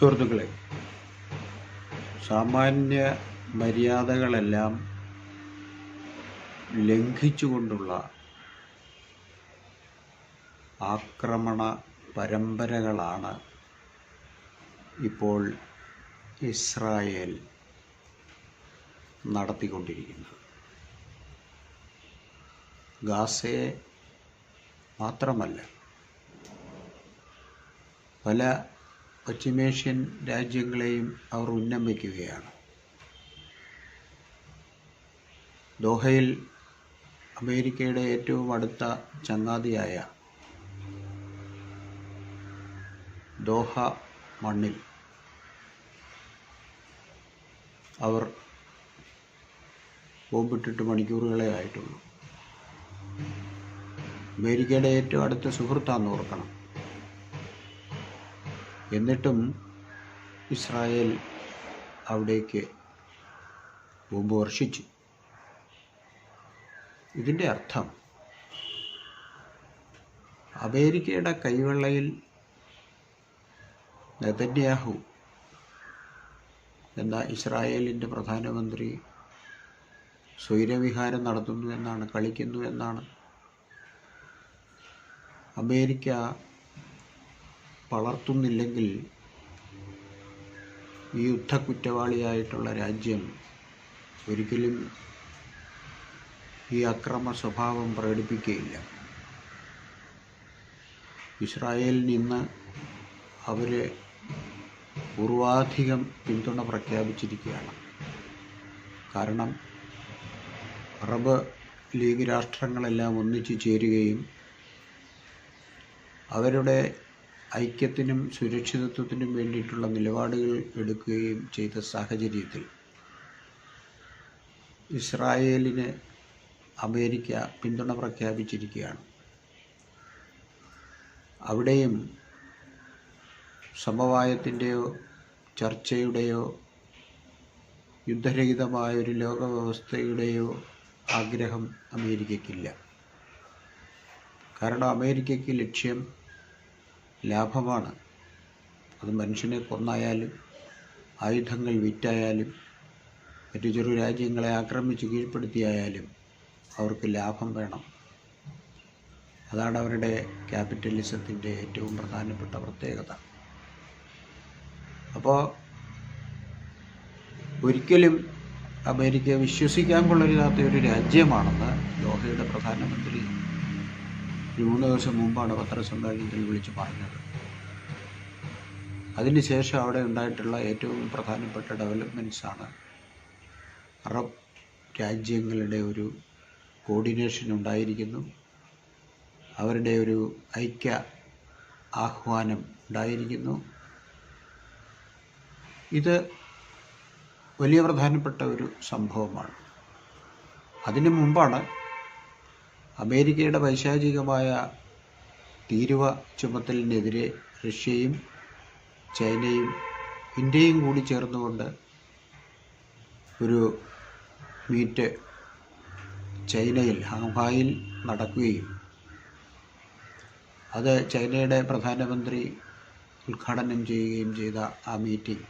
സുഹൃത്തുക്കളെ സാമാന്യ മര്യാദകളെല്ലാം ലംഘിച്ചുകൊണ്ടുള്ള ആക്രമണ പരമ്പരകളാണ് ഇപ്പോൾ ഇസ്രായേൽ നടത്തിക്കൊണ്ടിരിക്കുന്നത്. ഗാസയെ മാത്രമല്ല പല പശ്ചിമേഷ്യൻ രാജ്യങ്ങളെയും അവർ ഉന്നം വയ്ക്കുകയാണ് ദോഹയിൽ അമേരിക്കയുടെ ഏറ്റവും അടുത്ത ചങ്ങാതിയായ ദോഹ മണ്ണിൽ അവർ ബോംബിട്ടിട്ട് മണിക്കൂറുകളെ ആയിട്ടുള്ളൂ. അമേരിക്കയുടെ ഏറ്റവും അടുത്ത സുഹൃത്താന്ന് ഓർക്കണം. എന്നിട്ടും ഇസ്രായേൽ അവിടേക്ക് ബോംബ് വർഷിച്ചു. ഇതിന്റെ അർത്ഥം അമേരിക്കയുടെ കൈവെള്ളയിൽ നെതന്യാഹു എന്ന ഇസ്രായേലിന്റെ പ്രധാനമന്ത്രി സ്വൈരവിഹാരം നടത്തുന്നു എന്നാണ് കളിക്കുന്നു എന്നാണ്. അമേരിക്ക വളർത്തുന്നില്ലെങ്കിൽ ഈ യുദ്ധക്കുറ്റവാളിയായിട്ടുള്ള രാജ്യം ഒരിക്കലും ഈ അക്രമ സ്വഭാവം പ്രകടിപ്പിക്കുകയില്ല. ഇസ്രായേലിൽ നിന്ന് അവർ പൂർവാധികം പിന്തുണ പ്രഖ്യാപിച്ചിരിക്കുകയാണ്. കാരണം അറബ് ലീഗ് രാഷ്ട്രങ്ങളെല്ലാം ഒന്നിച്ചു ചേരുകയും അവരുടെ ഐക്യത്തിനും സുരക്ഷിതത്വത്തിനും വേണ്ടിയിട്ടുള്ള നിലപാടുകൾ എടുക്കുകയും ചെയ്ത സാഹചര്യത്തിൽ ഇസ്രായേലിന് അമേരിക്ക പിന്തുണ പ്രഖ്യാപിച്ചിരിക്കുകയാണ്. അവിടെയും സമവായത്തിന്റെയോ ചർച്ചയുടെയോ യുദ്ധരഹിതമായൊരു ലോകവ്യവസ്ഥയുടെയോ ആഗ്രഹം അമേരിക്കയ്ക്കില്ല. കാരണം അമേരിക്കയ്ക്ക് ലക്ഷ്യം ലാഭമാണ്. അത് മനുഷ്യനെ കൊന്നായാലും ആയുധങ്ങൾ വിറ്റായാലും മറ്റു ചെറു രാജ്യങ്ങളെ ആക്രമിച്ച് കീഴ്പ്പെടുത്തിയായാലും അവർക്ക് ലാഭം വേണം. അതാണ് അവരുടെ ക്യാപിറ്റലിസത്തിന്റെ ഏറ്റവും പ്രധാനപ്പെട്ട പ്രത്യേകത. അപ്പോൾ ഒരിക്കലും അമേരിക്ക വിശ്വസിക്കാൻ കൊള്ളരുതാത്ത ഒരു രാജ്യമാണെന്ന് ലോഹയുടെ പ്രധാനമന്ത്രി ഒരു മൂന്ന് ദിവസം മുമ്പാണ് പത്രസമ്മേളനത്തിൽ വിളിച്ച് പറഞ്ഞത്. അതിനുശേഷം അവിടെ ഉണ്ടായിട്ടുള്ള ഏറ്റവും പ്രധാനപ്പെട്ട ഡെവലപ്മെന്റ്സാണ് അറബ് രാജ്യങ്ങളുടെ ഒരു കോർഡിനേഷൻ ഉണ്ടായിരിക്കുന്നു. അവരുടെ ഒരു ഐക്യ ആഹ്വാനം ഉണ്ടായിരിക്കുന്നു. ഇത് വലിയ പ്രധാനപ്പെട്ട ഒരു സംഭവമാണ്. അതിനു മുമ്പാണ് അമേരിക്കയുടെ പൈശാചികമായ തീരുവ ചുമത്തലിനെതിരെ റഷ്യയും ചൈനയും ഇന്ത്യയും കൂടി ചേർന്നുകൊണ്ട് ഒരു മീറ്റ് ചൈനയിൽ ഹാങ്ഹായിൽ നടക്കുകയും അത് ചൈനയുടെ പ്രധാനമന്ത്രി ഉദ്ഘാടനം ചെയ്യുകയും ചെയ്ത ആ മീറ്റിംഗ്.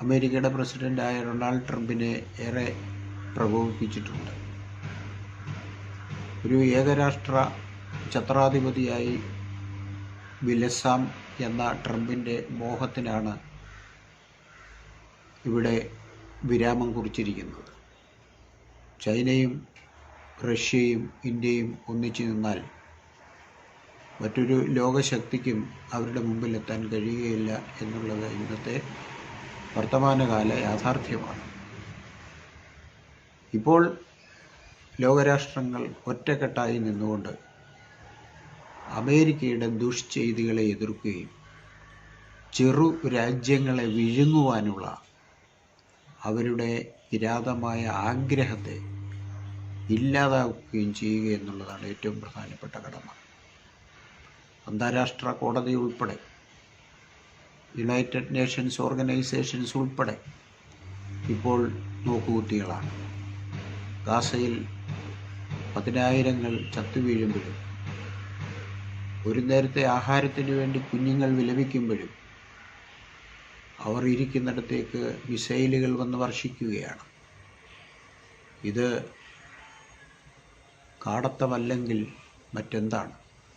അമേരിക്കയുടെ പ്രസിഡന്റായ ഡൊണാൾഡ് ട്രംപിനെ ഏറെ പ്രകോപിപ്പിച്ചിട്ടുണ്ട്. ഒരു ഏകരാഷ്ട്ര ഛത്രാധിപതിയായി വിലസാം എന്ന ട്രംപിന്റെ മോഹത്തിനാണ് ഇവിടെ വിരാമം കുറിച്ചിരിക്കുന്നത്. ചൈനയും റഷ്യയും ഇന്ത്യയും ഒന്നിച്ചു നിന്നാൽ മറ്റൊരു ലോകശക്തിക്കും അവരുടെ മുമ്പിൽ എത്താൻ കഴിയുകയില്ല എന്നുള്ളത് ഇന്നത്തെ വർത്തമാനകാല യാഥാർത്ഥ്യമാണ്. ഇപ്പോൾ ലോകരാഷ്ട്രങ്ങൾ ഒറ്റക്കെട്ടായി നിന്നുകൊണ്ട് അമേരിക്കയുടെ ദുഷ്ചെയ്തികളെ എതിർക്കുകയും ചെറു രാജ്യങ്ങളെ വിഴുങ്ങുവാനുള്ള അവരുടെ കിരാതമായ ആഗ്രഹത്തെ ഇല്ലാതാക്കുകയും ചെയ്യുക എന്നുള്ളതാണ് ഏറ്റവും പ്രധാനപ്പെട്ട കടമ. അന്താരാഷ്ട്ര കോടതി ഉൾപ്പെടെ യുണൈറ്റഡ് നേഷൻസ് ഓർഗനൈസേഷൻസ് ഉൾപ്പെടെ ഇപ്പോൾ നോക്കുകുത്തികളാണ് ഗാസയിൽ പതിനായിരങ്ങൾ ചത്തുവീഴുമ്പോഴും ഒരു നേരത്തെ ആഹാരത്തിന് വേണ്ടി കുഞ്ഞുങ്ങൾ വിലപിക്കുമ്പോഴും അവർ ഇരിക്കുന്നിടത്തേക്ക് മിസൈലുകൾ വന്ന് വർഷിക്കുകയാണ്. ഇത് കാടത്തമല്ലെങ്കിൽ മറ്റെന്താണ്?